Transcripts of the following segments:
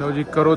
ਲਓ ਜੀ ਕਰੋ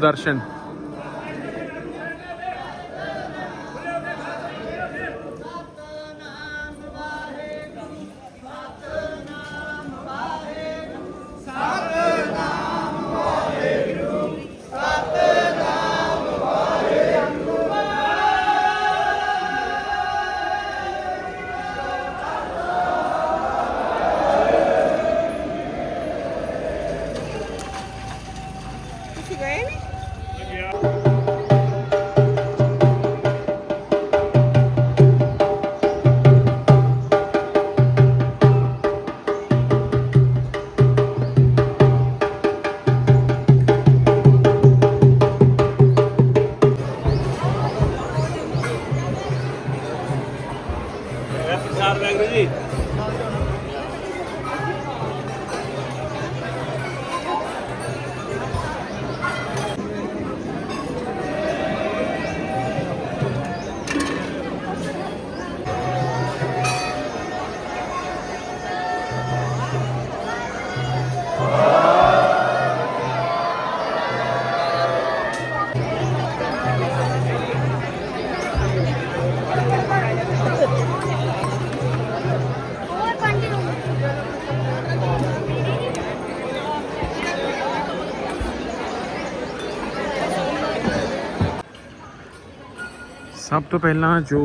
ਸਭ ਤੋਂ ਪਹਿਲਾਂ ਜੋ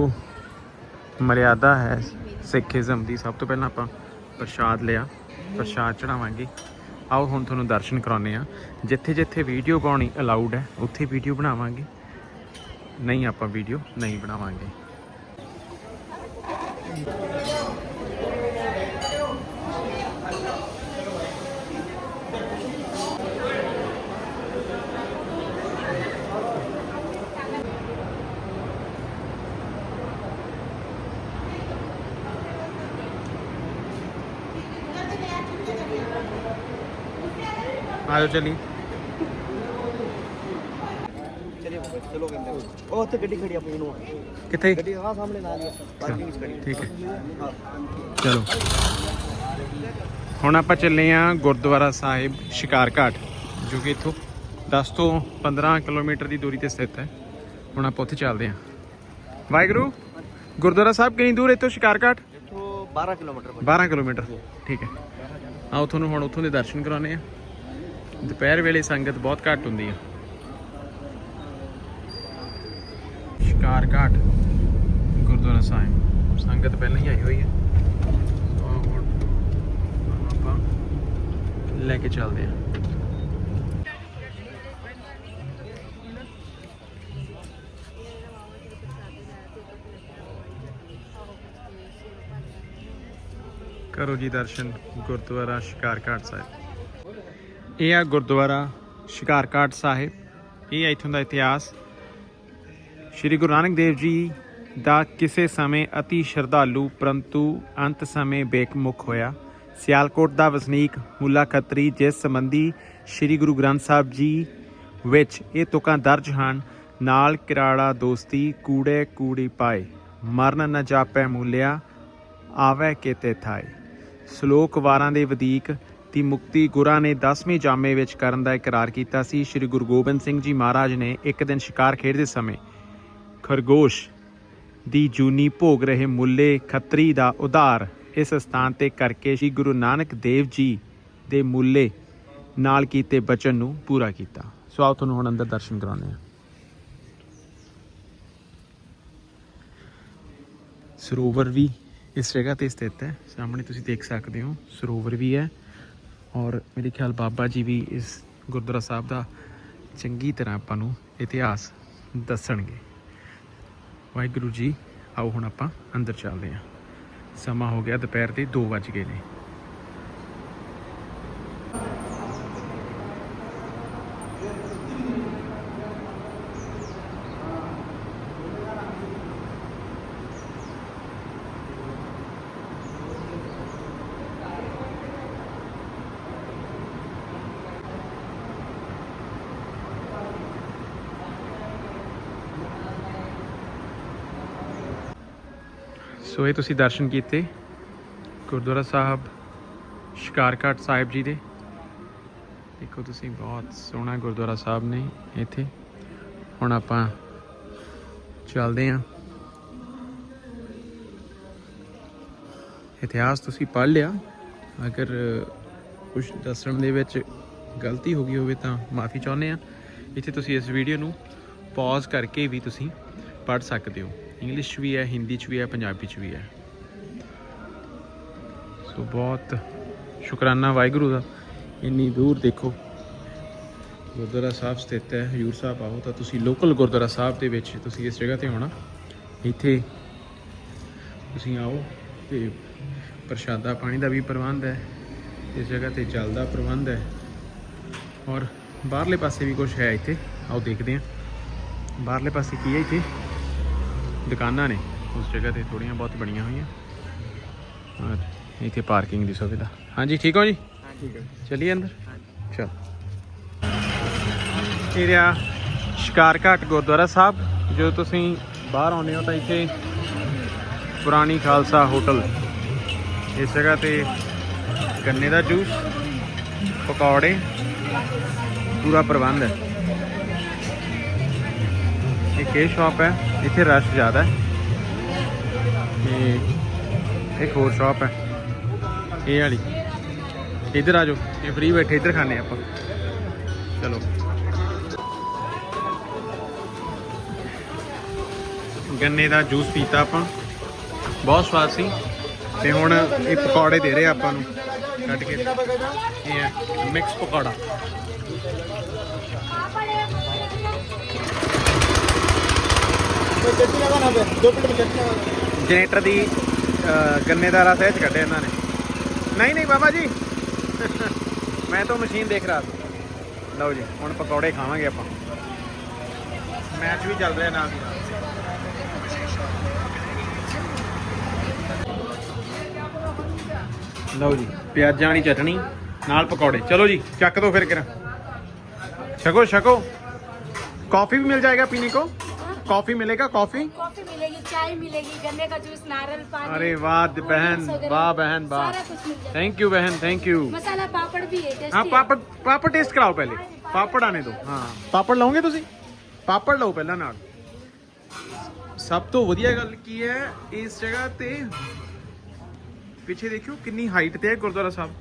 ਮਰਿਆਦਾ ਹੈ ਸਿੱਖੀਜ਼ਮ ਦੀ, ਸਭ ਤੋਂ ਪਹਿਲਾਂ ਆਪਾਂ ਪ੍ਰਸ਼ਾਦ ਲਿਆ, ਪ੍ਰਸ਼ਾਦ ਚੜਾਵਾਂਗੇ ਆਓ ਹੁਣ ਤੁਹਾਨੂੰ ਦਰਸ਼ਨ ਕਰਾਉਨੇ ਆ ਜਿੱਥੇ ਜਿੱਥੇ ਵੀਡੀਓ ਪਾਉਣੀ ਅਲਾਉਡ ਹੈ, ਉੱਥੇ ਵੀਡੀਓ ਬਣਾਵਾਂਗੇ। ਨਹੀਂ ਆਪਾਂ ਵੀਡੀਓ ਨਹੀਂ ਬਣਾਵਾਂਗੇ। ਆਜੋ ਚਲੀ ਚਲੋ ਕਹਿੰਦੇ ਉਹ ਉੱਥੇ ਗੱਡੀ ਖੜੀ ਆਪਣੀ ਨੂੰ। ਕਿੱਥੇ? ਗੱਡੀ ਆ ਸਾਹਮਣੇ ਨਾਲ ਹੀ ਆ ਪਾਰਕਿੰਗ ਵਿੱਚ ਖੜੀ ਠੀਕ ਹੈ। ਚਲੋ। ਹੁਣ ਆਪਾਂ ਚੱਲੇ ਆ ਗੁਰਦੁਆਰਾ ਸਾਹਿਬ ਸ਼ਿਕਾਰ ਘਾਟ ਜੋ ਕਿ ਇੱਥੋਂ 10 ਤੋਂ 15 ਕਿਲੋਮੀਟਰ ਦੀ ਦੂਰੀ ਤੇ ਸਥਿਤ ਹੈ। ਹੁਣ ਆਪਾਂ ਉੱਥੇ ਚੱਲਦੇ ਆ। ਵਾਹਿਗੁਰੂ ਗੁਰਦੁਆਰਾ ਸਾਹਿਬ ਕਿੰਨੀ ਦੂਰ ਇੱਥੋਂ ਸ਼ਿਕਾਰ ਘਾਟ? ਇੱਥੋਂ 12 ਕਿਲੋਮੀਟਰ ਪਈ 12 ਕਿਲੋਮੀਟਰ। ਠੀਕ ਹੈ। ਆਓ ਤੁਹਾਨੂੰ ਹੁਣ ਉੱਥੋਂ ਦੇ ਦਰਸ਼ਨ ਕਰਾਉਣੇ ਆ। ਦੁਪਹਿਰ ਵੇਲੇ ਸੰਗਤ ਬਹੁਤ ਘੱਟ ਹੁੰਦੀ ਆ। ਸ਼ਿਕਾਰ ਘਾਟ, ਗੁਰਦੁਆਰਾ ਸਾਹਿਬ। ਸੰਗਤ ਪਹਿਲਾਂ ਹੀ ਆਈ ਹੋਈ ਹੈ ਆਪਾਂ ਲੈ ਕੇ ਚੱਲਦੇ ਹਾਂ ਕਰੋ ਜੀ ਦਰਸ਼ਨ, ਗੁਰਦੁਆਰਾ ਸ਼ਿਕਾਰ ਘਾਟ ਸਾਹਿਬ। ਇਹ ਆ ਗੁਰਦੁਆਰਾ ਸ਼ਿਕਾਰਘਾਟ ਸਾਹਿਬ। ਇਹ ਆ ਇੱਥੋਂ ਦਾ ਇਤਿਹਾਸ। ਸ਼੍ਰੀ ਗੁਰੂ ਨਾਨਕ ਦੇਵ ਜੀ ਦਾ ਕਿਸੇ ਸਮੇਂ ਅਤੀ ਸ਼ਰਧਾਲੂ, ਪਰੰਤੂ ਅੰਤ ਸਮੇਂ ਬੇਕਮੁਖ ਹੋਇਆ। ਸਿਆਲਕੋਟ ਦਾ ਵਸਨੀਕ ਮੁੱਲਾ ਖੱਤਰੀ, ਜਿਸ ਸੰਬੰਧੀ ਸ਼੍ਰੀ ਗੁਰੂ ਗ੍ਰੰਥ ਸਾਹਿਬ ਜੀ ਵਿੱਚ ਇਹ ਤੁਕਾਂ ਦਰਜ ਹਨ, ਨਾਲ ਕਿਰਾੜਾ ਦੋਸਤੀ ਕੂੜੇ ਕੂੜੀ ਪਾਏ, ਮਰਨ ਨਾ ਜਾਪੈ ਮੂਲਿਆ, ਆਵੈ ਕਿਤੇ ਥਾਏ। ਸ਼ਲੋਕ ਵਾਰਾਂ ਦੇ ਵਧੀਕ ਦੀ ਮੁਕਤੀ ਗੁਰਾਂ ਨੇ 10ਵੇਂ ਜਾਮੇ ਵਿੱਚ ਕਰਨ ਦਾ ਇਕਰਾਰ ਕੀਤਾ ਸੀ। ਸ੍ਰੀ ਗੁਰੂ ਗੋਬਿੰਦ ਸਿੰਘ ਜੀ ਮਹਾਰਾਜ ਨੇ ਇੱਕ ਦਿਨ ਸ਼ਿਕਾਰ ਖੇਡਦੇ ਸਮੇਂ ਖਰਗੋਸ਼ ਦੀ ਜੂਨੀ ਭੋਗ ਰਹੇ ਮੁੱਲੇ ਖੱਤਰੀ ਦਾ ਉਧਾਰ ਇਸ ਸਥਾਨ ਤੇ ਕਰਕੇ ਸ੍ਰੀ ਗੁਰੂ ਨਾਨਕ ਦੇਵ ਜੀ ਦੇ ਮੁੱਲੇ ਨਾਲ ਕੀਤੇ ਬਚਨ ਨੂੰ ਪੂਰਾ ਕੀਤਾ। ਸੋ ਆਓ ਤੁਹਾਨੂੰ ਹੁਣ ਅੰਦਰ ਦਰਸ਼ਨ ਕਰਾਉਂਦੇ ਹਾਂ। ਸਰੋਵਰ ਵੀ ਇਸ ਜਗ੍ਹਾ ਤੇ ਸਥਿਤ ਹੈ। ਸਾਹਮਣੇ ਤੁਸੀਂ ਦੇਖ ਸਕਦੇ ਹੋ, ਸਰੋਵਰ ਵੀ ਹੈ। ਔਰ ਮੇਰੇ ਖਿਆਲ ਬਾਬਾ ਜੀ ਵੀ ਇਸ ਗੁਰਦੁਆਰਾ ਸਾਹਿਬ ਦਾ ਚੰਗੀ ਤਰ੍ਹਾਂ ਆਪਾਂ ਨੂੰ ਇਤਿਹਾਸ ਦੱਸਣਗੇ। ਵਾਹਿਗੁਰੂ ਜੀ, ਆਓ ਹੁਣ ਆਪਾਂ ਅੰਦਰ ਚੱਲਦੇ ਹਾਂ। ਸਮਾਂ ਹੋ ਗਿਆ ਦੁਪਹਿਰ ਦੇ 2 ਵੱਜ ਗਏ ਨੇ। ਸੋ ਇਹ ਤੁਸੀਂ ਦਰਸ਼ਨ ਕੀਤੇ ਗੁਰਦੁਆਰਾ ਸਾਹਿਬ, ਸ਼ਿਕਾਰਘਾਟ ਸਾਹਿਬ ਜੀ ਦੇ। ਦੇਖੋ ਤੁਸੀਂ ਬਹੁਤ ਸੋਹਣਾ ਗੁਰਦੁਆਰਾ ਸਾਹਿਬ ਨੇ ਇੱਥੇ। ਹੁਣ ਆਪਾਂ ਚੱਲਦੇ ਹਾਂ। ਇਤਿਹਾਸ ਤੁਸੀਂ ਪੜ੍ਹ ਲਿਆ। ਅਗਰ ਕੁਝ ਦੱਸਣ ਦੇ ਵਿੱਚ ਗਲਤੀ ਹੋ ਗਈ ਹੋਵੇ ਤਾਂ ਮਾਫੀ ਚਾਹੁੰਦੇ ਆ ਇੱਥੇ ਤੁਸੀਂ ਇਸ ਵੀਡੀਓ ਨੂੰ ਪੌਜ਼ ਕਰਕੇ ਵੀ ਤੁਸੀਂ ਪੜ੍ਹ ਸਕਦੇ ਹੋ। ਇੰਗਲਿਸ਼ 'ਚ ਵੀ ਹੈ ਹਿੰਦੀ 'ਚ ਵੀ ਹੈ, ਪੰਜਾਬੀ 'ਚ ਵੀ ਹੈ। ਸੋ ਬਹੁਤ ਸ਼ੁਕਰਾਨਾ ਵਾਹਿਗੁਰੂ ਦਾ। ਇੰਨੀ ਦੂਰ ਦੇਖੋ, ਗੁਰਦੁਆਰਾ ਸਾਹਿਬ ਸਥਿਤ ਹੈ, ਹਜੂਰ ਸਾਹਿਬ ਆਓ ਤਾਂ ਤੁਸੀਂ ਲੋਕਲ ਗੁਰਦੁਆਰਾ ਸਾਹਿਬ ਦੇ ਵਿੱਚ ਤੁਸੀਂ ਇਸ ਜਗ੍ਹਾ ਤੇ ਆਉਣਾ ਇੱਥੇ ਤੁਸੀਂ ਆਓ ਤੇ ਪ੍ਰਸ਼ਾਦਾ ਪਾਣੀ ਦਾ ਵੀ ਪ੍ਰਬੰਧ ਹੈ, ਇਸ ਜਗ੍ਹਾ ਤੇ ਜਲ ਦਾ ਪ੍ਰਬੰਧ ਹੈ। ਔਰ ਬਾਹਰਲੇ ਪਾਸੇ ਵੀ ਕੁਝ ਹੈ ਇੱਥੇ। ਆਓ ਦੇਖਦੇ ਹਾਂ। ਬਾਹਰਲੇ ਪਾਸੇ ਕੀ ਹੈ ਇੱਥੇ? ਦੁਕਾਨਾਂ ਨੇ ਉਸ ਜਗ੍ਹਾ ਤੇ ਥੋੜੀਆਂ ਬਹੁਤ ਬਣੀਆਂ ਹੋਈਆਂ। ਔਰ ਇੱਥੇ ਪਾਰਕਿੰਗ ਦੀ ਸੁਵਿਧਾ। ਹਾਂਜੀ ਠੀਕ ਹੋ ਜੀ? ਹਾਂ ਠੀਕ ਹੈ। ਚਲਿਏ ਅੰਦਰ? ਚਲ। ਇਹ ਰਿਹਾ ਸ਼ਿਕਾਰ ਘਾਟ ਗੁਰਦੁਆਰਾ ਸਾਹਿਬ। ਜੋ ਤੁਸੀਂ ਬਾਹਰ ਆਉਂਦੇ ਹੋ ਤਾਂ ਇੱਥੇ ਪੁਰਾਣੀ ਖਾਲਸਾ ਹੋਟਲ। ਇਸ ਜਗ੍ਹਾ ਤੇ ਗੰਨੇ ਦਾ ਜੂਸ ਪਕੌੜੇ ਪੂਰਾ ਪ੍ਰਬੰਧ ਹੈ। ਇਹ ਕੇ ਸ਼ਾਪ ਹੈ। ਇੱਥੇ ਰਸ਼ ਜ਼ਿਆਦਾ ਹੈ। ਤੇ ਇੱਕ ਹੋਰ ਸ਼ਾਪ ਹੈ। ਇਹ ਵਾਲੀ। ਇੱਧਰ ਆ ਜਾਓ। ਇਹ ਫ੍ਰੀ ਬੈਠੇ, ਇੱਧਰ ਖਾਣੇ ਆਪਾਂ। ਚਲੋ। ਗੰਨੇ ਦਾ ਜੂਸ ਪੀਤਾ ਆਪਾਂ। ਬਹੁਤ ਸਵਾਦ ਸੀ। ਤੇ ਹੁਣ ਇਹ ਪਕੌੜੇ ਦੇ ਰਹੇ ਆਪਾਂ ਨੂੰ। ਕੱਢ ਕੇ। ਇਹ ਹੈ ਮਿਕਸ ਪਕੌੜਾ। ਜਨਰੇਟਰ ਦੀ ਗੰਨੇ ਦਾ ਰਸ ਇਹ ਚ ਕੱਢਿਆ ਇਹਨਾਂ ਨੇ। ਨਹੀਂ ਨਹੀਂ, ਬਾਬਾ ਜੀ। ਮੈਂ ਤਾਂ ਮਸ਼ੀਨ ਦੇਖ ਰਿਹਾ। ਸੀ ਲਓ ਜੀ, ਹੁਣ ਪਕੌੜੇ ਖਾਵਾਂਗੇ ਆਪਾਂ। ਮੈਚ ਵੀ ਚੱਲ ਰਿਹਾ ਨਾਲ ਦੀ ਲਓ ਜੀ, ਪਿਆਜ਼ਾਂ ਵਾਲੀ ਚਟਣੀ, ਨਾਲ ਪਕੌੜੇ। ਚਲੋ ਜੀ, ਚੱਕ ਦੋ ਫਿਰ ਕਿਰਾ। ਛਕੋ ਛਕੋ। ਕਾਫੀ ਵੀ ਮਿਲ ਜਾਏਗਾ ਪੀਣੇ ਕੋ? कॉफी मिलेगा कॉफी कॉफी मिलेगी चाय मिलेगी गन्ने का जूस नारियल पानी अरे वाह बहन ड्रिंक्स वगैरह, वाह बहन वाह सारा कुछ मिल जाएगा थैंक यू बहन थैंक यू मसाला पापड़ भी है हाँ टेस्टी पापड़ पापड़ टेस्ट कराओ पहले पापड़ आने दो ਹਾਂ ਪਾਪੜ ਲਾਓਗੇ ਤੁਸੀਂ ਪਾਪੜ ਲਓ ਪਹਿਲਾਂ ਨਾਲ ਸਭ ਤੋਂ ਵਧੀਆ ਗੱਲ ਕੀ ਹੈ ਇਸ ਜਗ੍ਹਾ ਤੇ ਪਿੱਛੇ ਦੇਖਿਓ ਕਿੰਨੀ ਹਾਈਟ ਤੇ ਹੈ ਗੁਰਦੁਆਰਾ ਸਾਹਿਬ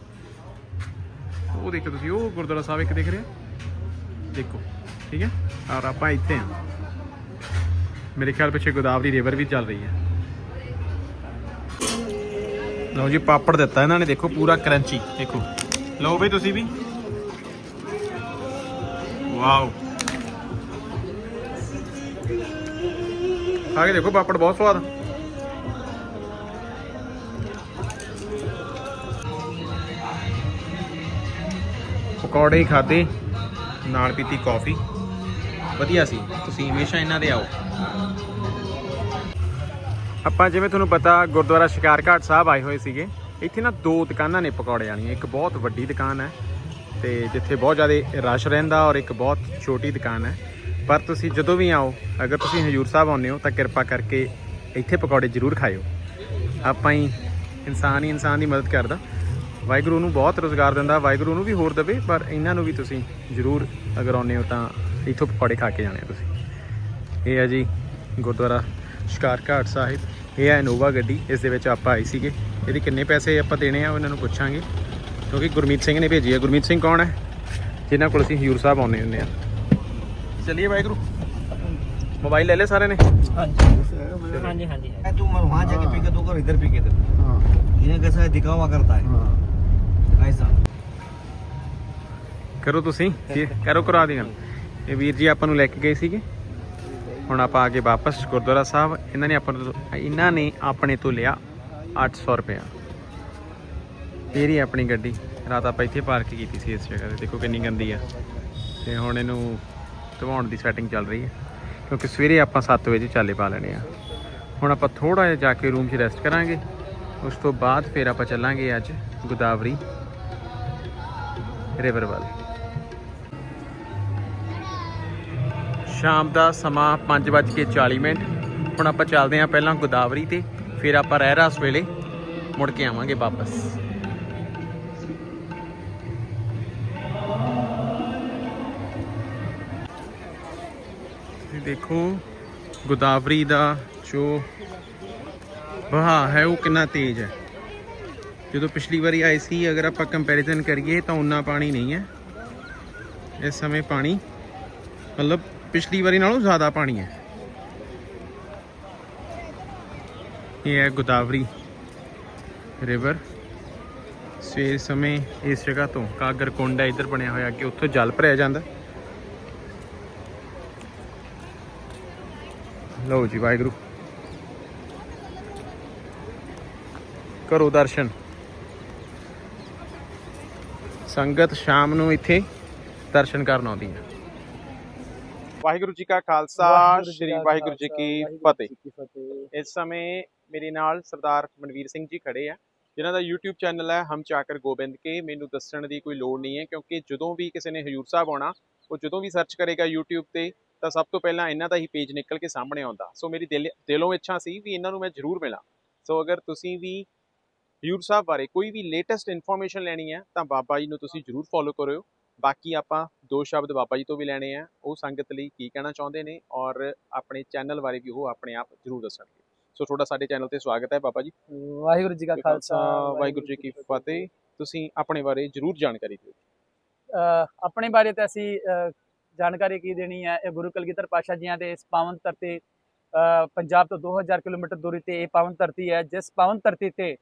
ਉਹ ਦੇਖੋ ਤੁਸੀਂ ਉਹ ਗੁਰਦੁਆਰਾ ਸਾਹਿਬ ਇੱਕ ਦਿਖ ਰਿਹਾ ਦੇਖੋ ਠੀਕ ਹੈ ਔਰ ਆਪਾਂ ਇੱਥੇ ਹਾਂ ਮੇਰੇ ਖਿਆਲ ਪਿੱਛੇ ਗੋਦਾਵਰੀ ਰਿਵਰ ਵੀ ਚੱਲ ਰਹੀ ਹੈ। ਲਓ ਜੀ, ਪਾਪੜ ਦਿੱਤਾ ਇਹਨਾਂ ਨੇ, ਦੇਖੋ ਪੂਰਾ ਕਰੰਚੀ ਦੇਖੋ। ਲਓ ਵੀ ਤੁਸੀਂ ਵੀ। ਵਾਓ। ਖਾ ਕੇ ਦੇਖੋ ਪਾਪੜ, ਬਹੁਤ ਸਵਾਦ ਪਕੌੜੇ ਖਾਦੇ ਨਾਲ ਪੀਤੀ ਕਾਫੀ ਵਧੀਆ ਸੀ। ਤੁਸੀਂ ਹਮੇਸ਼ਾ ਇਹਨਾਂ ਦੇ ਆਓ। ਆਪਾਂ ਜਿਵੇਂ ਤੁਹਾਨੂੰ ਪਤਾ, ਗੁਰਦੁਆਰਾ ਸ਼ਿਕਾਰ ਘਾਟ ਸਾਹਿਬ ਆਏ ਹੋਏ ਸੀਗੇ। ਇੱਥੇ ਨਾ ਦੋ ਦੁਕਾਨਾਂ ਨੇ ਪਕੌੜੇ ਵਾਲੀਆਂ ਇੱਕ ਬਹੁਤ ਵੱਡੀ ਦੁਕਾਨ ਹੈ ਤੇ ਜਿੱਥੇ ਬਹੁਤ ਜ਼ਿਆਦਾ ਰਸ਼ ਰਹਿੰਦਾ ਔਰ ਇੱਕ ਬਹੁਤ ਛੋਟੀ ਦੁਕਾਨ ਹੈ। ਪਰ ਤੁਸੀਂ ਜਦੋਂ ਵੀ ਆਓ, ਅਗਰ ਤੁਸੀਂ ਹਜੂਰ ਸਾਹਿਬ ਆਉਂਦੇ ਹੋ, ਤਾਂ ਕਿਰਪਾ ਕਰਕੇ ਇੱਥੇ ਪਕੌੜੇ ਜ਼ਰੂਰ ਖਾਇਓ। ਆਪਾਂ ਹੀ ਇਨਸਾਨ ਹੀ ਇਨਸਾਨ ਦੀ ਮਦਦ ਕਰਦਾ। ਵਾਹਿਗੁਰੂ ਨੂੰ ਬਹੁਤ ਰੋਜ਼ਗਾਰ ਦਿੰਦਾ, ਵਾਹਿਗੁਰੂ ਨੂੰ ਵੀ ਹੋਰ ਦੇਵੇ, ਪਰ ਇਹਨਾਂ ਨੂੰ ਵੀ ਤੁਸੀਂ ਜ਼ਰੂਰ ਅਗਰ ਆਉਂਦੇ ਹੋ ਤਾਂ ਇੱਥੋਂ ਪਕੌੜੇ ਖਾ ਕੇ ਜਾਣੇ ਤੁਸੀਂ। ਇਹ ਆ ਜੀ ਗੁਰਦੁਆਰਾ ਸ਼ਿਕਾਰ ਘਾਟ ਸਾਹਿਬ। ਇਹ ਹੈ ਇਨੋਵਾ ਗੱਡੀ ਇਸ ਦੇ ਵਿੱਚ ਆਪਾਂ ਆਏ ਸੀਗੇ। ਇਹਦੇ ਕਿੰਨੇ ਪੈਸੇ ਆਪਾਂ ਦੇਣੇ ਆ ਉਹਨਾਂ ਨੂੰ ਪੁੱਛਾਂਗੇ। ਕਿਉਂਕਿ ਗੁਰਮੀਤ ਸਿੰਘ ਨੇ ਭੇਜੀ ਹੈ ਗੁਰਮੀਤ ਸਿੰਘ ਕੌਣ ਹੈ? ਜਿਹਨਾਂ ਕੋਲ ਅਸੀਂ ਹਜ਼ੂਰ ਸਾਹਿਬ ਆਉਂਦੇ ਹੁੰਦੇ ਆ। ਚਲਿਏ ਵਾਹਿਗੁਰੂ। ਮੋਬਾਈਲ ਲੈ ਲੈ ਸਾਰੇ ਨੇ? ਹਾਂਜੀ। ਹਾਂਜੀ ਹਾਂਜੀ ਤੂੰ ਮਰ ਵਹਾਂ ਜਾ ਕੇ ਪੀ ਤੂੰ ਕਰ ਇਧਰ ਪੀ ਕੇ ਹਾਂ। ਇਹਨੇ ਕਿਸਾ ਦਿਖਾਵਾ ਕਰਤਾ ਹੈ। ਹਾਂ। ਕਰੋ ਤੁਸੀਂ। ਕਰੋ ਕਰਾ ਦੇਣਾ ਇਹ ਵੀਰ ਜੀ ਆਪਾਂ ਨੂੰ ਲੈ ਕੇ ਗਏ ਸੀਗੇ। ਹੁਣ ਆਪਾਂ ਆ ਗਏ ਵਾਪਸ ਗੁਰਦੁਆਰਾ ਸਾਹਿਬ। ਇਹਨਾਂ ਨੇ ਆਪਾਂ ਨੂੰ ਇਹਨਾਂ ਨੇ ਆਪਣੇ ਤੋਂ ਲਿਆ 800 ਰੁਪਇਆ। ਫੇਰ ਹੀ ਆਪਣੀ ਗੱਡੀ। ਰਾਤ ਆਪਾਂ ਇੱਥੇ ਪਾਰਕ ਕੀਤੀ ਸੀ ਇਸ ਜਗ੍ਹਾ ਤੇ। ਦੇਖੋ ਕਿੰਨੀ ਗੰਦੀ ਆ। ਤੇ ਹੁਣ ਇਹਨੂੰ ਧਵਾਉਣ ਦੀ ਸੈਟਿੰਗ ਚੱਲ ਰਹੀ ਹੈ ਕਿਉਂਕਿ ਸਵੇਰੇ ਆਪਾਂ 7 ਵਜੇ ਚਾਲੇ ਪਾ ਲੈਣੇ ਆ। ਹੁਣ ਆਪਾਂ ਥੋੜਾ ਜਿਹਾ ਜਾ ਕੇ ਰੂਮ 'ਚ ਰੈਸਟ ਕਰਾਂਗੇ। ਉਸ ਤੋਂ ਬਾਅਦ ਫਿਰ ਆਪਾਂ ਚੱਲਾਂਗੇ ਅੱਜ ਗੋਦਾਵਰੀ ਰਿਵਰ ਵੱਲ। ਸ਼ਾਮ ਦਾ ਸਮਾਂ 5:40 ਮਿੰਟ। ਹੁਣ ਆਪਾਂ ਚੱਲਦੇ ਆਂ ਪਹਿਲਾਂ ਗੋਦਾਵਰੀ ਤੇ, ਫਿਰ ਆਪਾਂ ਰਹਿਰਾਸ ਵੇਲੇ ਮੁੜ ਕੇ ਆਵਾਂਗੇ ਵਾਪਸ। ਦੇਖੋ, ਗੋਦਾਵਰੀ ਦਾ ਜੋ ਵਹਾ ਹੈ, ਉਹ ਕਿੰਨਾ ਤੇਜ਼ ਹੈ। ਜਦੋਂ ਪਿਛਲੀ ਵਾਰੀ ਆਈ ਸੀ, ਅਗਰ ਆਪਾਂ ਕੰਪੈਰੀਜ਼ਨ ਕਰੀਏ ਤਾਂ ਉਨਾ ਪਾਣੀ ਨਹੀਂ ਹੈ। ਇਸ ਸਮੇਂ ਪਾਣੀ ਮਤਲਬ ਪਿਛਲੀ ਵਾਰੀ ਨਾਲੋਂ ਜ਼ਿਆਦਾ ਪਾਣੀ ਹੈ। ਇਹ ਹੈ ਗੋਦਾਵਰੀ ਰਿਵਰ ਸਵੇਰ ਸਮੇਂ ਇਸ ਜਗ੍ਹਾ ਤੋਂ ਕਾਗਰ ਕੁੰਡ ਹੈ, ਇੱਧਰ ਬਣਿਆ ਹੋਇਆ ਕਿ ਉੱਥੋਂ ਜਲ ਭਰਿਆ ਜਾਂਦਾ। ਲਓ ਜੀ ਵਾਹਿਗੁਰੂ। ਕਰੋ ਦਰਸ਼ਨ। ਸੰਗਤ ਸ਼ਾਮ ਨੂੰ ਇੱਥੇ ਦਰਸ਼ਨ ਕਰਨ ਆਉਂਦੀ ਹੈ। ਵਾਹਿਗੁਰੂ ਜੀ ਕਾ ਖਾਲਸਾ ਸ੍ਰੀ ਵਾਹਿਗੁਰੂ ਜੀ ਕੀ ਫਤਿਹ। ਇਸ ਸਮੇਂ ਮੇਰੇ ਨਾਲ ਸਰਦਾਰ ਮਨਵੀਰ ਸਿੰਘ ਜੀ ਖੜੇ ਆ ਜਿਨ੍ਹਾਂ ਦਾ YouTube ਚੈਨਲ ਹੈ ਹਮ ਚਾਕਰ ਗੋਬਿੰਦ ਕੇ। ਮੈਨੂੰ ਦੱਸਣ ਦੀ ਕੋਈ ਲੋੜ ਨਹੀਂ ਹੈ ਕਿਉਂਕਿ ਜਦੋਂ ਵੀ ਕਿਸੇ ਨੇ ਹਜੂਰ ਸਾਹਿਬ ਆਉਣਾ ਉਹ ਜਦੋਂ ਵੀ ਸਰਚ ਕਰੇਗਾ YouTube ਤੇ ਤਾਂ ਸਭ ਤੋਂ ਪਹਿਲਾਂ ਇਹਨਾਂ ਦਾ ਹੀ ਪੇਜ ਨਿਕਲ ਕੇ ਸਾਹਮਣੇ ਆਉਂਦਾ। ਸੋ ਮੇਰੀ ਦਿਲ ਇੱਛਾ ਸੀ ਵੀ ਇਹਨਾਂ ਨੂੰ ਮੈਂ ਜ਼ਰੂਰ ਮਿਲਾਂ। ਸੋ ਅਗਰ ਤੁਸੀਂ ਵੀ ਹਜੂਰ ਸਾਹਿਬ ਬਾਰੇ ਕੋਈ ਵੀ ਲੇਟੈਸਟ ਇਨਫੋਰਮੇਸ਼ਨ ਲੈਣੀ ਹੈ ਤਾਂ ਬਾਬਾ ਜੀ ਨੂੰ ਤੁਸੀਂ ਜ਼ਰੂਰ ਫੋਲੋ ਕਰਿਓ। ਬਾਕੀ ਆਪਾਂ ਦੋ ਸ਼ਬਦ ਬਾਬਾ ਜੀ ਤੋਂ ਵੀ ਲੈਣੇ ਆ ਉਹ ਸੰਗਤ ਲਈ ਕੀ ਕਹਿਣਾ ਚਾਹੁੰਦੇ ਨੇ ਔਰ ਆਪਣੇ ਚੈਨਲ ਬਾਰੇ ਵੀ ਉਹ ਆਪਣੇ ਆਪ ਜ਼ਰੂਰ ਦੱਸਣਗੇ। ਸੋ ਤੁਹਾਡਾ ਸਾਡੇ ਚੈਨਲ ਤੇ ਸਵਾਗਤ ਹੈ ਬਾਬਾ ਜੀ। ਵਾਹਿਗੁਰੂ ਜੀ ਕਾ ਖਾਲਸਾ ਵਾਹਿਗੁਰੂ ਜੀ ਕੀ ਫਤਿਹ। ਤੁਸੀਂ ਆਪਣੇ ਬਾਰੇ ਜ਼ਰੂਰ ਜਾਣਕਾਰੀ ਦਿਓ। ਆਪਣੇ ਬਾਰੇ ਤਾਂ ਅਸੀਂ ਜਾਣਕਾਰੀ ਕੀ ਦੇਣੀ ਹੈ? ਇਹ ਗੁਰੂ ਕਲਗੀਧਰ ਪਾਸ਼ਾ ਜੀਆਂ ਦੇ ਇਸ ਪਾਵਨ ਧਰਤੀ ਪੰਜਾਬ ਤੋਂ 2000 ਕਿਲੋਮੀਟਰ ਦੂਰੀ ਤੇ ਇਹ ਪਾਵਨ ਧਰਤੀ ਹੈ ਜਿਸ ਪਾਵਨ ਧਰਤੀ ਤੇ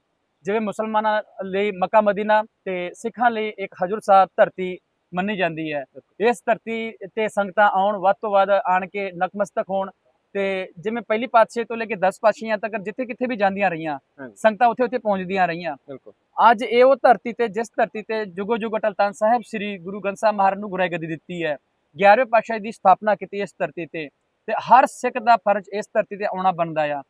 ਜਿਵੇਂ ਮੁਸਲਮਾਨਾਂ ਲਈ ਮੱਕਾ ਮਦੀਨਾ ਤੇ ਸਿੱਖਾਂ ਲਈ ਇੱਕ ਹਜੂਰ ਸਾਹਿਬ ਧਰਤੀ ਮੰਨੀ ਜਾਂਦੀ ਹੈ ਇਸ ਧਰਤੀ ਤੇ ਸੰਗਤਾਂ ਆਉਣ ਵੱਧ ਤੋਂ ਵੱਧ ਆਣ ਕੇ ਨਕਮਸਤਕ ਹੋਣ ਤੇ ਜਿਵੇਂ ਪਹਿਲੀ ਪਾਤਸ਼ਾਹ ਤੋਂ ਲੈ ਕੇ 10 ਪਾਤਸ਼ਾਹਾਂ ਤੱਕ ਜਿੱਥੇ ਕਿੱਥੇ ਵੀ ਜਾਂਦੀਆਂ ਰਹੀਆਂ। ਸੰਗਤਾਂ ਉੱਥੇ ਉੱਥੇ ਪਹੁੰਚਦੀਆਂ ਰਹੀਆਂ ਅੱਜ ਇਹ ਉਹ ਧਰਤੀ ਤੇ ਜਿਸ ਧਰਤੀ ਤੇ ਜੁਗੋ ਜੁਗ ਅਟਲ ਤਖਤ ਸਾਹਿਬ ਸ੍ਰੀ ਗੁਰੂ ਗ੍ਰੰਥ ਸਾਹਿਬ ਮਹਾਰਾਜ ਨੂੰ ਗੁਰਾਈ ਗੱਦੀ ਦਿੱਤੀ ਹੈ 11ਵੇਂ ਪਾਤਸ਼ਾਹ ਦੀ ਸਥਾਪਨਾ ਕੀਤੀ ਇਸ ਧਰਤੀ ਤੇ ਤੇ ਹਰ ਸਿੱਖ ਦਾ ਫਰਜ਼ ਇਸ ਧਰਤੀ ਤੇ ਆਉਣਾ ਬਣਦਾ ਆ।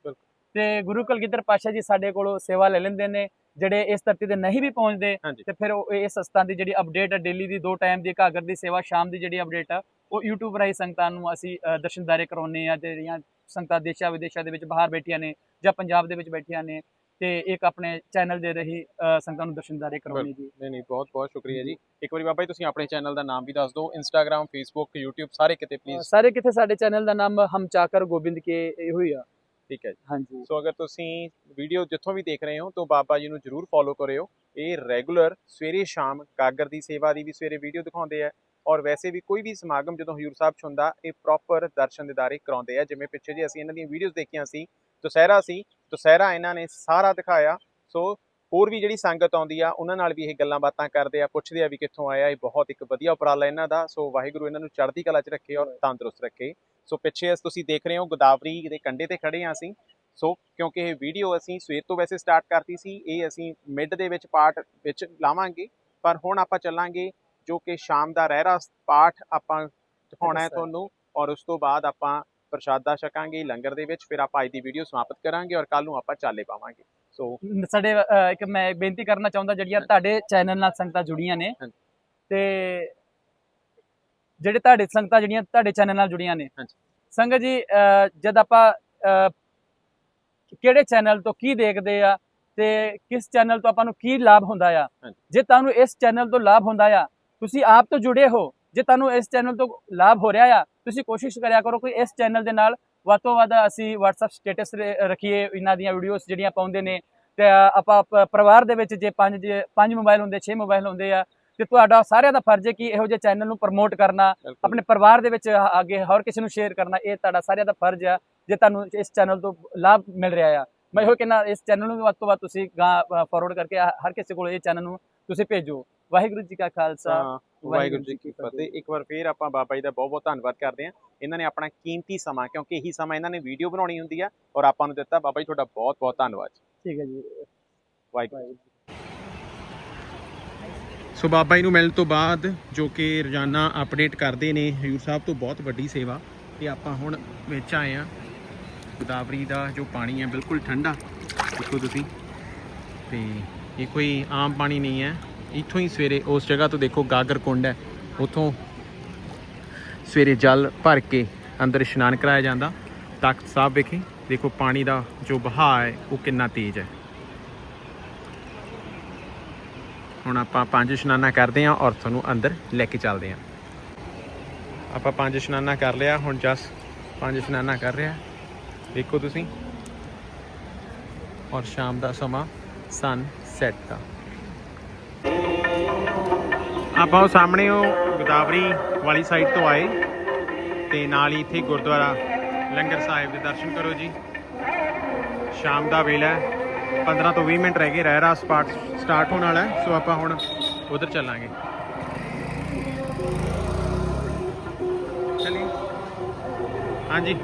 ਤੇ ਗੁਰੂ ਕਲਗੀਧਰ ਪਾਤਸ਼ਾਹ ਜੀ ਸਾਡੇ ਕੋਲੋਂ ਸੇਵਾ ਲੈ ਲੈਂਦੇ ਨੇ ਜਿਹੜੇ ਇਸ ਧਰਤੀ ਤੇ ਨਹੀਂ ਵੀ ਪਹੁੰਚਦੇ। ਤੇ ਫਿਰ ਉਹ ਇਸ ਸੰਸਥਾ ਦੀ ਜਿਹੜੀ ਅਪਡੇਟ ਹੈ ਡੇਲੀ ਦੀ ਦੋ ਟਾਈਮ ਦੀ ਘਾਗਰ ਦੀ ਸੇਵਾ ਸ਼ਾਮ ਦੀ ਜਿਹੜੀ ਅਪਡੇਟ ਆ ਉਹ YouTube ਰਾਹੀਂ ਸੰਗਤਾਂ ਨੂੰ ਅਸੀਂ ਦਰਸ਼ਨਦਾਰੇ ਕਰਾਉਨੇ ਆ ਜਿਹੜੀਆਂ ਸੰਗਤਾਂ ਦੇਸ਼ਾਂ ਵਿਦੇਸ਼ਾਂ ਦੇ ਵਿੱਚ ਬਾਹਰ ਬੈਠੀਆਂ ਨੇ ਜਾਂ ਪੰਜਾਬ ਦੇ ਵਿੱਚ ਬੈਠੀਆਂ ਨੇ ਤੇ ਇੱਕ ਆਪਣੇ ਚੈਨਲ ਦੇ ਰਹੀ ਸੰਗਤਾਂ ਨੂੰ ਦਰਸ਼ਨਦਾਰੇ ਕਰਾਉਣੀ ਜੀ। ਨਹੀਂ ਨਹੀਂ ਬਹੁਤ ਬਹੁਤ ਸ਼ੁਕਰੀਆ ਜੀ। ਇੱਕ ਵਾਰੀ ਬਾਬਾ ਜੀ ਤੁਸੀਂ ਆਪਣੇ ਚੈਨਲ ਦਾ ਨਾਮ ਵੀ ਦੱਸ ਦਿਓ ਇੰਸਟਾਗ੍ਰam ਫੇਸਬੁੱਕ YouTube ਸਾਰੇ ਕਿਤੇ ਪਲੀਜ਼ ਸਾਰੇ ਕਿਥੇ ਸਾਡੇ ਚੈਨਲ ਦਾ ਨਾਮ ਹਮ ਚਾਕਰ ਗੋਬਿੰਦ ਕੇ ਇਹੋ ਹੀ ਆ। ਠੀਕ ਹੈ ਜੀ। ਹਾਂਜੀ। ਸੋ ਅਗਰ ਤੁਸੀਂ ਵੀਡੀਓ ਜਿੱਥੋਂ ਵੀ ਦੇਖ ਰਹੇ ਹੋ ਤਾਂ ਬਾਬਾ ਜੀ ਨੂੰ ਜਰੂਰ ਫੋਲੋ ਕਰਿਓ। ਇਹ ਰੈਗੂਲਰ ਸਵੇਰੇ ਸ਼ਾਮ ਗਾਗਰ ਦੀ ਸੇਵਾ ਦੀ ਵੀ ਸਵੇਰੇ ਵੀਡੀਓ ਦਿਖਾਉਂਦੇ ਆ ਔਰ ਵੈਸੇ ਵੀ ਕੋਈ ਵੀ ਸਮਾਗਮ ਜਦੋਂ ਹਜੂਰ ਸਾਹਿਬ 'ਚ ਹੁੰਦਾ ਇਹ ਪ੍ਰੋਪਰ ਦਰਸ਼ਨ ਦਿਦਾਰੇ ਕਰਾਉਂਦੇ ਆ। ਜਿਵੇਂ ਪਿੱਛੇ ਜੀ ਅਸੀਂ ਇਹਨਾਂ ਦੀਆਂ ਵੀਡੀਓਜ਼ ਦੇਖੀਆਂ ਸੀ ਦੁਸਹਿਰਾ ਸੀ ਦੁਸਹਿਰਾ ਇਹਨਾਂ ਨੇ ਸਾਰਾ ਦਿਖਾਇਆ। ਸੋ ਹੋਰ ਵੀ ਜਿਹੜੀ ਸੰਗਤ ਆਉਂਦੀ ਆ ਉਹਨਾਂ ਨਾਲ ਵੀ ਇਹ ਗੱਲਾਂ ਬਾਤਾਂ ਕਰਦੇ ਆ ਪੁੱਛਦੇ ਆ ਵੀ ਕਿੱਥੋਂ ਆਇਆ ਇਹ ਬਹੁਤ ਇੱਕ ਵਧੀਆ ਉਪਰਾਲਾ ਇਹਨਾਂ ਦਾ। ਸੋ ਵਾਹਿਗੁਰੂ ਇਹਨਾਂ ਨੂੰ ਚੜ੍ਹਦੀ ਕਲਾ 'ਚ ਰੱਖੇ ਔਰ ਤੰਦਰੁਸਤ ਰੱਖੇ। ਸੋ ਪਿੱਛੇ ਅਸ ਤੁਸੀਂ ਦੇਖ ਰਹੇ ਹੋ ਗੋਦਾਵਰੀ ਦੇ ਕੰਢੇ ਤੇ ਖੜੇ ਆ ਅਸੀਂ। ਸੋ ਕਿਉਂਕਿ ਇਹ ਵੀਡੀਓ ਅਸੀਂ ਸਵੇਰ ਤੋਂ ਵੈਸੇ ਸਟਾਰਟ ਕਰਤੀ ਸੀ ਇਹ ਅਸੀਂ ਮਿਡ ਦੇ ਵਿੱਚ ਪਾਰਟ ਵਿੱਚ ਲਾਵਾਂਗੇ। ਪਰ ਹੁਣ ਆਪਾਂ ਚੱਲਾਂਗੇ ਜੋ ਕਿ ਸ਼ਾਮ ਦਾ ਰਹਿਰਾ ਪਾਠ ਆਪਾਂ ਦਿਖਾਉਣਾ ਹੈ। ਤੁਹਾਨੂੰ। ਔਰ ਉਸ ਤੋਂ ਬਾਅਦ ਆਪਾਂ ਪ੍ਰਸ਼ਾਦਾ ਛਕਾਂਗੇ ਲੰਗਰ ਦੇ ਵਿੱਚ ਫਿਰ ਆਪਾਂ ਅੱਜ ਦੀ ਵੀਡੀਓ ਸਮਾਪਤ ਕਰਾਂਗੇ ਔਰ ਕੱਲ ਨੂੰ ਆਪਾਂ ਚਾਲੇ ਪਾਵਾਂਗੇ। ਸੋ ਸਾਡੇ ਇੱਕ ਮੈਂ ਬੇਨਤੀ ਕਰਨਾ ਚਾਹੁੰਦਾ ਜਿਹੜੀਆਂ ਤੁਹਾਡੇ ਚੈਨਲ ਨਾਲ ਸੰਗਤਾਂ ਜੁੜੀਆਂ ਨੇ। ਤੇ ਜਿਹੜੇ ਤੁਹਾਡੇ ਸੰਗਤਾਂ ਜਿਹੜੀਆਂ ਤੁਹਾਡੇ ਚੈਨਲ ਨਾਲ ਜੁੜੀਆਂ ਨੇ ਹਾਂਜੀ। ਸੰਗਤ ਜੀ ਜਦ ਆਪਾਂ ਕਿਹੜੇ ਚੈਨਲ ਤੋਂ ਕੀ ਦੇਖਦੇ ਆ ਤੇ ਕਿਸ ਚੈਨਲ ਤੋਂ ਆਪਾਂ ਨੂੰ ਕੀ ਲਾਭ ਹੁੰਦਾ ਆ। ਜੇ ਤੁਹਾਨੂੰ ਇਸ ਚੈਨਲ ਤੋਂ ਲਾਭ ਹੁੰਦਾ ਆ ਤੁਸੀਂ ਆਪ ਤੋਂ ਜੁੜੇ ਹੋ ਜੇ ਤੁਹਾਨੂੰ ਇਸ ਚੈਨਲ ਤੋਂ ਲਾਭ ਹੋ ਰਿਹਾ ਆ ਤੁਸੀਂ ਕੋਸ਼ਿਸ਼ ਕਰਿਆ ਕਰੋ ਕਿ ਇਸ ਚੈਨਲ ਦੇ ਨਾਲ ਵੱਧ ਤੋਂ ਵੱਧ ਅਸੀਂ WhatsApp ਸਟੇਟਸ ਰੱਖੀਏ ਇਹਨਾਂ ਦੀਆਂ ਵੀਡੀਓਜ਼ ਜਿਹੜੀਆਂ ਪਾਉਂਦੇ ਨੇ ਤੇ ਆਪਾਂ ਪਰਿਵਾਰ ਦੇ ਵਿੱਚ ਜੇ ਪੰਜ ਪੰਜ ਮੋਬਾਈਲ ਹੁੰਦੇ 6 ਮੋਬਾਈਲ ਹੁੰਦੇ ਆ ਤੇ ਤੁਹਾਡਾ ਸਾਰਿਆਂ ਦਾ ਫਰਜ਼ ਹੈ ਕਿ ਇਹੋ ਜਿਹੇ ਚੈਨਲ ਨੂੰ ਪ੍ਰਮੋਟ ਕਰਨਾ ਆਪਣੇ ਪਰਿਵਾਰ ਦੇ ਵਿੱਚ ਅੱਗੇ ਹਰ ਕਿਸੇ ਨੂੰ ਸ਼ੇਅਰ ਕਰਨਾ ਇਹ ਤੁਹਾਡਾ ਸਾਰਿਆਂ ਦਾ ਫਰਜ਼ ਆ ਜੇ ਤੁਹਾਨੂੰ ਇਸ ਚੈਨਲ ਤੋਂ ਲਾਭ ਮਿਲ ਰਿਹਾ ਆ। ਮੈਂ ਇਹੋ ਕਹਿੰਦਾ ਇਸ ਚੈਨਲ ਨੂੰ ਵੱਧ ਤੋਂ ਵੱਧ ਤੁਸੀਂ ਫਾਰਵਰਡ ਕਰਕੇ ਹਰ ਕਿਸੇ ਕੋਲ ਇਹ ਚੈਨਲ ਨੂੰ ਤੁਸੀਂ ਭੇਜੋ। ਵਾਹਿਗੁਰੂ ਜੀ ਕਾ ਖਾਲਸਾ ਵਾਹਿਗੁਰੂ ਜੀ ਕੀ ਫਤਿਹ। ਇੱਕ ਵਾਰ ਫੇਰ ਆਪਾਂ ਬਾਬਾ ਜੀ ਦਾ ਬਹੁਤ ਬਹੁਤ ਧੰਨਵਾਦ ਕਰਦੇ ਹਾਂ। ਇਹਨਾਂ ਨੇ ਆਪਣਾ ਕੀਮਤੀ ਸਮਾਂ ਕਿਉਂਕਿ ਇਹੀ ਸਮਾਂ ਇਹਨਾਂ ਨੇ ਵੀਡੀਓ ਬਣਾਉਣੀ ਹੁੰਦੀ ਆ ਔਰ ਆਪਾਂ ਨੂੰ ਦਿੱਤਾ। ਬਾਬਾ ਜੀ ਤੁਹਾਡਾ ਬਹੁਤ ਬਹੁਤ ਧੰਨਵਾਦ। ਠੀਕ ਹੈ ਜੀ। ਵਾਹਿਗੁਰੂ ਸੋ ਬਾਬਾ ਜੀ ਨੂੰ ਮਿਲਣ ਤੋਂ ਬਾਅਦ ਜੋ ਕਿ ਰੋਜ਼ਾਨਾ ਅਪਡੇਟ ਕਰਦੇ ਨੇ, ਹਜੂਰ ਸਾਹਿਬ ਤੋਂ ਬਹੁਤ ਵੱਡੀ ਸੇਵਾ ਤੇ ਆਪਾਂ ਹੁਣ ਵਿੱਚ ਆਏ ਆ ਗੋਦਾਵਰੀ ਦਾ ਜੋ ਪਾਣੀ ਹੈ, ਬਿਲਕੁਲ ਠੰਡਾ। ਦੇਖੋ ਤੁਸੀਂ। ਤੇ ਇਹ ਕੋਈ ਆਮ ਪਾਣੀ ਨਹੀਂ ਹੈ। ਇੱਥੋਂ ਹੀ ਸਵੇਰੇ ਉਸ ਜਗ੍ਹਾ ਤੋਂ ਦੇਖੋ ਗਾਗਰ ਕੁੰਡ ਹੈ। ਉੱਥੋਂ ਸਵੇਰੇ ਜਲ ਭਰ ਕੇ ਅੰਦਰ ਇਸ਼ਨਾਨ ਕਰਾਇਆ ਜਾਂਦਾ। ਤਖਤ ਸਾਹਿਬ ਵਿਖੇ ਦੇਖੋ ਪਾਣੀ ਦਾ ਜੋ ਬਹਾਅ ਹੈ, ਉਹ ਕਿੰਨਾ ਤੇਜ਼ ਹੈ। ਹੁਣ ਆਪਾਂ ਪੰਜ ਇਸ਼ਨਾਨਾ ਕਰਦੇ ਹਾਂ ਔਰ ਤੁਹਾਨੂੰ ਅੰਦਰ ਲੈ ਕੇ ਚੱਲਦੇ ਹਾਂ। ਆਪਾਂ ਪੰਜ ਇਸ਼ਨਾਨਾ ਕਰ ਲਿਆ, ਹੁਣ ਜਸ ਪੰਜ ਇਸ਼ਨਾਨਾ ਕਰ ਰਿਹਾ। ਦੇਖੋ ਤੁਸੀਂ। ਔਰ ਸ਼ਾਮ ਦਾ ਸਮਾਂ ਸਨ ਸੈੱਟ ਦਾ। ਆਪਾਂ ਉਹ ਸਾਹਮਣੇ ਉਹ ਗੋਦਾਵਰੀ ਵਾਲੀ ਸਾਈਡ ਤੋਂ ਆਏ ਤੇ ਨਾਲ ਹੀ ਇੱਥੇ ਗੁਰਦੁਆਰਾ ਲੰਗਰ ਸਾਹਿਬ ਦੇ ਦਰਸ਼ਨ ਕਰੋ ਜੀ। ਸ਼ਾਮ ਦਾ ਵੇਲਾ ਹੈ। 15 ਤੋਂ 20 ਮਿੰਟ ਰਹਿ ਗਏ ਰਹਿ ਰਾਸ ਪਾਠ ਸਟਾਰਟ ਹੋਣ ਵਾਲਾ ਸੋ ਆਪਾਂ ਹੁਣ ਉਧਰ ਚੱਲਾਂਗੇ। ਚਲਿਏ? ਹਾਂਜੀ।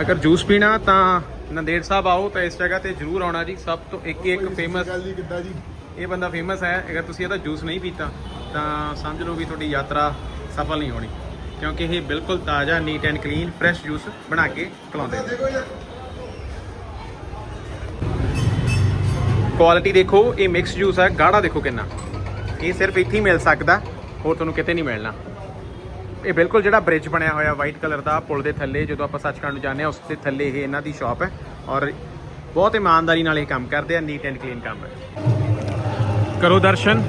ਅਗਰ ਜੂਸ ਪੀਣਾ ਤਾਂ ਨੰਦੇੜ ਸਾਹਿਬ ਆਓ ਤਾਂ ਇਸ ਜਗ੍ਹਾ ਤੇ ਜਰੂਰ ਆਉਣਾ ਜੀ। ਸਭ ਤੋਂ ਇੱਕ ਇੱਕ ਫੇਮਸ ਇਹ ਬੰਦਾ ਫੇਮਸ ਹੈ। ਅਗਰ ਤੁਸੀਂ ਇਹਦਾ ਜੂਸ ਨਹੀਂ ਪੀਤਾ ਤਾਂ ਸਮਝ ਲਓ ਵੀ ਤੁਹਾਡੀ ਯਾਤਰਾ ਸਫਲ ਨਹੀਂ ਹੋਣੀ, ਕਿਉਂਕਿ ਇਹ ਬਿਲਕੁਲ ਤਾਜ਼ਾ neat and clean fresh juice ਬਣਾ ਕੇ ਪਿਲਾਉਂਦੇ ਨੇ। ਕੁਆਲਿਟੀ ਦੇਖੋ, ਇਹ ਮਿਕਸ ਜੂਸ ਹੈ ਗਾੜਾ ਦੇਖੋ ਕਿੰਨਾ। ਇਹ ਸਿਰਫ ਇੱਥੇ ਹੀ ਮਿਲ ਸਕਦਾ, ਹੋਰ ਤੁਹਾਨੂੰ ਕਿਤੇ ਨਹੀਂ ਮਿਲਣਾ। ਇਹ ਬਿਲਕੁਲ ਜਿਹੜਾ ਬ੍ਰਿਜ ਬਣਿਆ ਹੋਇਆ ਵਾਈਟ ਕਲਰ ਦਾ, ਪੁਲ ਦੇ ਥੱਲੇ, ਜਦੋਂ ਆਪਾਂ ਸੱਚਖੰਡ ਨੂੰ ਜਾਂਦੇ ਆ ਉਸ ਦੇ ਥੱਲੇ ਇਹ ਇਹਨਾਂ ਦੀ ਸ਼ਾਪ ਹੈ। ਔਰ ਬਹੁਤ ਇਮਾਨਦਾਰੀ ਨਾਲ ਇਹ ਕੰਮ ਕਰਦੇ ਆ ਨੀਟ ਐਂਡ ਕਲੀਨ ਕੰਮ ਹੈ। ਕਰੋ ਦਰਸ਼ਨ।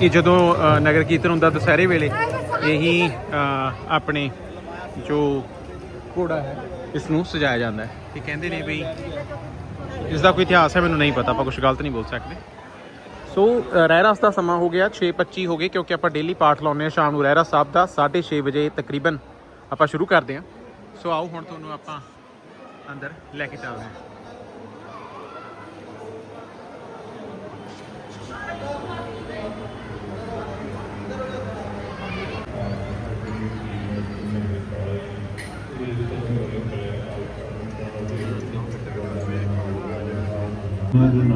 ਕਿ ਜਦੋਂ ਨਗਰ ਕੀਰਤਨ ਹੁੰਦਾ ਦੁਸਹਿਰੇ ਵੇਲੇ, ਇਹੀ ਆਪਣੇ ਜੋ ਘੋੜਾ ਹੈ ਇਸ ਨੂੰ ਸਜਾਇਆ ਜਾਂਦਾ ਹੈ। ਇਹ ਕਹਿੰਦੇ ਨੇ ਬਈ ਇਸ ਦਾ ਕੋਈ ਇਤਿਹਾਸ ਹੈ, ਮੈਨੂੰ ਨਹੀਂ ਪਤਾ, ਆਪਾਂ ਕੁਝ ਗਲਤ ਨਹੀਂ ਬੋਲ ਸਕਦੇ। ਸੋ ਰਹਿਰਾਸ ਦਾ ਸਮਾਂ ਹੋ ਗਿਆ 6:25 ਹੋ ਗਏ, ਕਿਉਂਕਿ ਆਪਾਂ ਡੇਲੀ ਪਾਠ ਲਾਉਂਦੇ ਹਾਂ ਸ਼ਾਮ ਨੂੰ ਰਹਿਰਾਸ ਸਾਹਿਬ ਦਾ 6:30 ਵਜੇ ਤਕਰੀਬਨ ਆਪਾਂ ਸ਼ੁਰੂ ਕਰਦੇ ਹਾਂ। ਸੋ ਆਓ, ਹੁਣ ਤੁਹਾਨੂੰ ਆਪਾਂ ਅੰਦਰ ਲੈ ਕੇ ਚੱਲਦੇ ਹਾਂ।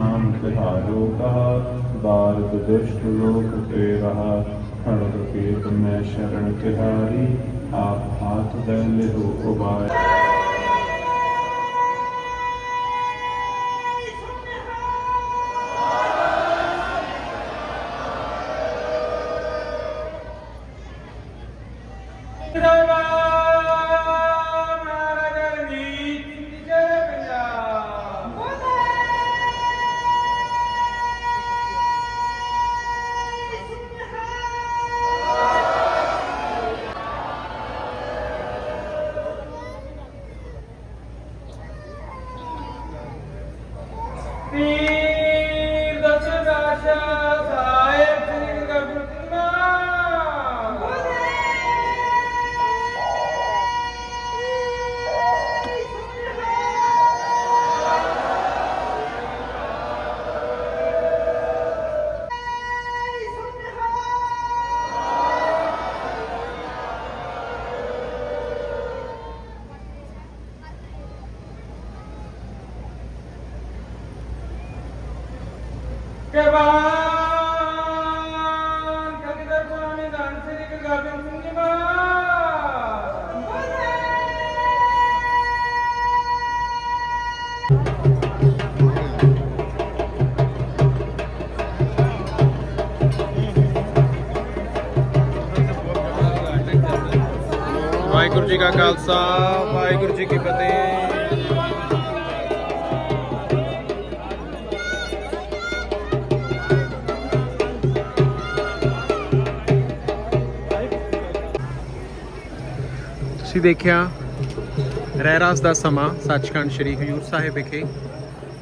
ਨਾਮ ਤਿਹਾਰੋ ਕਹਾ, ਬਾਰਦ ਦੁਸ਼ਟ ਲੋਕ ਤੇ ਰਹਾ ਖੜਗ ਕੇਤ ਮੈਂ ਸ਼ਰਨ ਤਿਹਾਰੀ, ਆਪ ਹਾਥ ਦੇ ਲਿਹੋ ਉਬਾਰ ਵਾਹਿਗੁਰੂ ਜੀ ਕਾ ਖਾਲਸਾ, ਵਾਹਿਗੁਰੂ ਜੀ ਕੀ ਫਤਿਹ। ਤੁਸੀਂ ਦੇਖਿਆ, ਰਹਿਰਾਸ ਦਾ ਸਮਾਂ ਸੱਚਖੰਡ ਸ੍ਰੀ ਹਜੂਰ ਸਾਹਿਬ ਵਿਖੇ।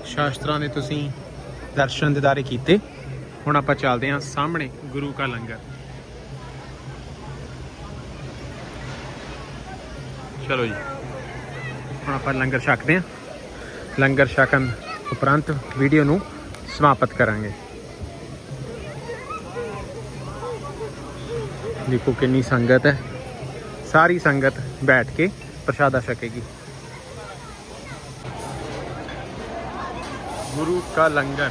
ਸ਼ਾਸਤਰਾਂ ਦੇ ਤੁਸੀਂ ਦਰਸ਼ਨ ਦਿਦਾਰੇ ਕੀਤੇ। ਹੁਣ ਆਪਾਂ ਚੱਲਦੇ ਹਾਂ ਸਾਹਮਣੇ ਗੁਰੂ ਕਾ ਲੰਗਰ। ਚਲੋ ਜੀ। ਹੁਣ ਆਪਾਂ ਲੰਗਰ ਛਕਦੇ ਹਾਂ। ਲੰਗਰ ਛਕਣ ਉਪਰੰਤ ਵੀਡੀਓ ਨੂੰ ਸਮਾਪਤ ਕਰਾਂਗੇ। ਦੇਖੋ ਕਿੰਨੀ ਸੰਗਤ ਹੈ। ਸਾਰੀ ਸੰਗਤ ਬੈਠ ਕੇ ਪ੍ਰਸ਼ਾਦਾ ਛਕੇਗੀ। ਗੁਰੂ ਕਾ ਲੰਗਰ।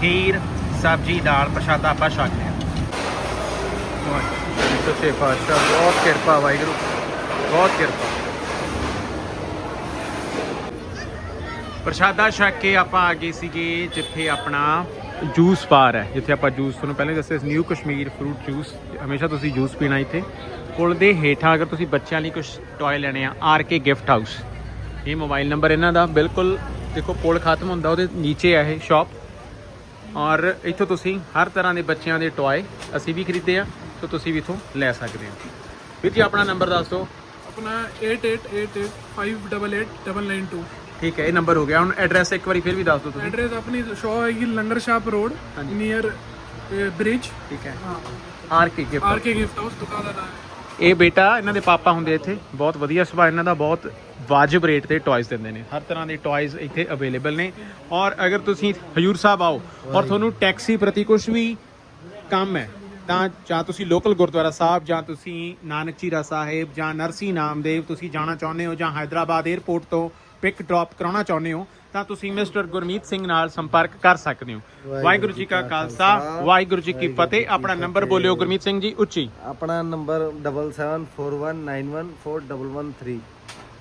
ਖੀਰ, ਸਬਜੀ, ਦਾਲ, ਪ੍ਰਸ਼ਾਦਾ ਆਪਾਂ ਛਕ ਲਿਆ। ਵਾਹਿਗੁਰੂ ਸੱਚੇ ਪਾਤਸ਼ਾਹ ਬਹੁਤ ਕਿਰਪਾ, ਵਾਹਿਗੁਰੂ। ਬਹੁਤ ਕਿਰਪਾ। ਪ੍ਰਸ਼ਾਦਾ ਛਕ ਕੇ ਆਪਾਂ ਆ ਗਏ ਸੀਗੇ ਜਿੱਥੇ ਆਪਣਾ ਜੂਸ ਬਾਰ ਹੈ, ਜਿੱਥੇ ਆਪਾਂ ਜੂਸ ਤੁਹਾਨੂੰ ਪਹਿਲਾਂ ਦੱਸਿਆ ਨਿਊ ਕਸ਼ਮੀਰ ਫਰੂਟ ਜੂਸ ਹਮੇਸ਼ਾ ਤੁਸੀਂ ਜੂਸ ਪੀਣਾ ਇੱਥੇ। ਪੁਲ ਦੇ ਹੇਠਾਂ ਅਗਰ ਤੁਸੀਂ ਬੱਚਿਆਂ ਲਈ ਕੁਝ ਟੌਏ ਲੈਣੇ ਆ ਆਰ ਕੇ ਗਿਫਟ ਹਾਊਸ ਇਹ ਮੋਬਾਈਲ ਨੰਬਰ ਇਹਨਾਂ ਦਾ ਬਿਲਕੁਲ ਦੇਖੋ ਪੁਲ ਖਤਮ ਹੁੰਦਾ ਉਹਦੇ ਨੀਚੇ ਆ ਇਹ ਸ਼ਾਪ ਔਰ ਇੱਥੋਂ ਤੁਸੀਂ ਹਰ ਤਰ੍ਹਾਂ ਦੇ ਬੱਚਿਆਂ ਦੇ ਟੌਏ ਅਸੀਂ ਵੀ ਖਰੀਦੇ ਆ ਸੋ ਤੁਸੀਂ ਵੀ ਇੱਥੋਂ ਲੈ ਸਕਦੇ ਹੋ। ਵੀਰ ਜੀ ਆਪਣਾ ਨੰਬਰ ਦੱਸ ਦਿਓ। ਆਪਣਾ 8888588992 ਠੀਕ ਹੈ ਇਹ ਨੰਬਰ ਹੋ ਗਿਆ। ਹੁਣ ਐਡਰੈਸ ਇੱਕ ਵਾਰੀ ਫਿਰ ਵੀ ਦੱਸ ਦਿਓ ਤੁਸੀਂ। ਐਡਰੈਸ ਆਪਣੀ ਸ਼ੋਪ ਹੈਗੀ Langar shop road near bridge ਠੀਕ ਹੈ। ਹਾਂ। R K gift R K gift house ਦੁਕਾਨ ਦਾ ਨਾਮ। ਇਹ ਬੇਟਾ ਇਹਨਾਂ ਦੇ ਪਾਪਾ ਹੁੰਦੇ ਇੱਥੇ। ਬਹੁਤ ਵਧੀਆ ਸੁਭਾਅ ਇਹਨਾਂ ਦਾ ਬਹੁਤ ਵਾਜਬ ਰੇਟ ਤੇ ਟੌਇਜ਼ ਦਿੰਦੇ ਨੇ। ਹਰ ਤਰ੍ਹਾਂ ਦੇ ਟੌਇਜ਼ ਇੱਥੇ ਅਵੇਲੇਬਲ ਨੇ। ਔਰ ਅਗਰ ਤੁਸੀਂ ਹਜੂਰ ਸਾਹਿਬ ਆਓ ਔਰ ਤੁਹਾਨੂੰ ਟੈਕਸੀ ਪ੍ਰਤੀ ਕੁਝ ਵੀ ਕੰਮ ਹੈ ਤਾਂ ਜਾਂ ਤੁਸੀਂ ਲੋਕਲ ਗੁਰਦੁਆਰਾ ਸਾਹਿਬ ਜਾਂ ਤੁਸੀਂ ਨਾਨਕ ਚੀਰਾ ਸਾਹਿਬ ਜਾਂ ਨਰਸੀ ਨਾਮਦੇਵ ਤੁਸੀਂ ਜਾਣਾ ਚਾਹੁੰਦੇ ਹੋ ਜਾਂ ਹైదరాబాద్ 에ਅਰਪੋਰਟ ਤੋਂ ਪਿਕ ਡ੍ਰੌਪ ਕਰਾਉਣਾ ਚਾਹੁੰਦੇ ਹੋ ਤਾਂ ਤੁਸੀਂ ਮਿਸਟਰ ਗੁਰਮੀਤ ਸਿੰਘ ਨਾਲ ਸੰਪਰਕ ਕਰ ਸਕਦੇ ਹੋ। ਵਾਹਿਗੁਰੂ ਜੀ ਕਾ ਖਾਲਸਾ ਵਾਹਿਗੁਰੂ ਜੀ ਕੀ ਫਤਿਹ। ਆਪਣਾ ਨੰਬਰ ਬੋਲਿਓ ਗੁਰਮੀਤ ਸਿੰਘ ਜੀ ਉੱਚੀ। ਆਪਣਾ ਨੰਬਰ 7741914113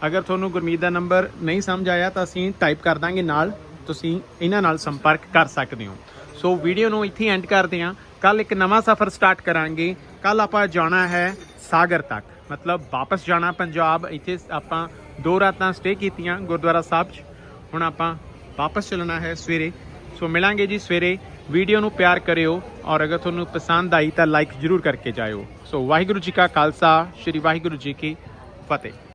ਅਗਰ ਤੁਹਾਨੂੰ ਗੁਰਮੀਤ ਦਾ ਨੰਬਰ ਨਹੀਂ ਸਮਝ ਆਇਆ ਤਾਂ ਅਸੀਂ ਟਾਈਪ ਕਰ ਦਾਂਗੇ ਨਾਲ। ਤੁਸੀਂ ਇਹਨਾਂ ਨਾਲ ਸੰਪਰਕ ਕਰ ਸਕਦੇ ਹੋ। ਸੋ ਵੀਡੀਓ ਨੂੰ ਇੱਥੇ ਐਂਡ ਕਰਦੇ ਹਾਂ। ਕੱਲ ਇੱਕ ਨਵਾਂ ਸਫ਼ਰ ਸਟਾਰਟ ਕਰਾਂਗੇ। ਕੱਲ ਆਪਾਂ ਜਾਣਾ ਹੈ ਸਾਗਰ ਤੱਕ। ਮਤਲਬ ਵਾਪਸ ਜਾਣਾ ਪੰਜਾਬ। ਇੱਥੇ ਆਪਾਂ ਦੋ ਰਾਤਾਂ ਸਟੇ ਕੀਤੀਆਂ ਗੁਰਦੁਆਰਾ ਸਾਹਿਬ 'ਚ। ਹੁਣ ਆਪਾਂ ਵਾਪਸ ਚੱਲਣਾ ਹੈ ਸਵੇਰੇ। ਸੋ ਮਿਲਾਂਗੇ ਜੀ ਸਵੇਰੇ। ਵੀਡੀਓ ਨੂੰ ਪਿਆਰ ਕਰਿਓ ਔਰ ਅਗਰ ਤੁਹਾਨੂੰ ਪਸੰਦ ਆਈ ਤਾਂ ਲਾਈਕ ਜ਼ਰੂਰ ਕਰਕੇ ਜਾਇਓ। ਸੋ ਵਾਹਿਗੁਰੂ ਜੀ ਕਾ ਖਾਲਸਾ, ਸ਼੍ਰੀ ਵਾਹਿਗੁਰੂ ਜੀ ਕੀ ਫਤਿਹ।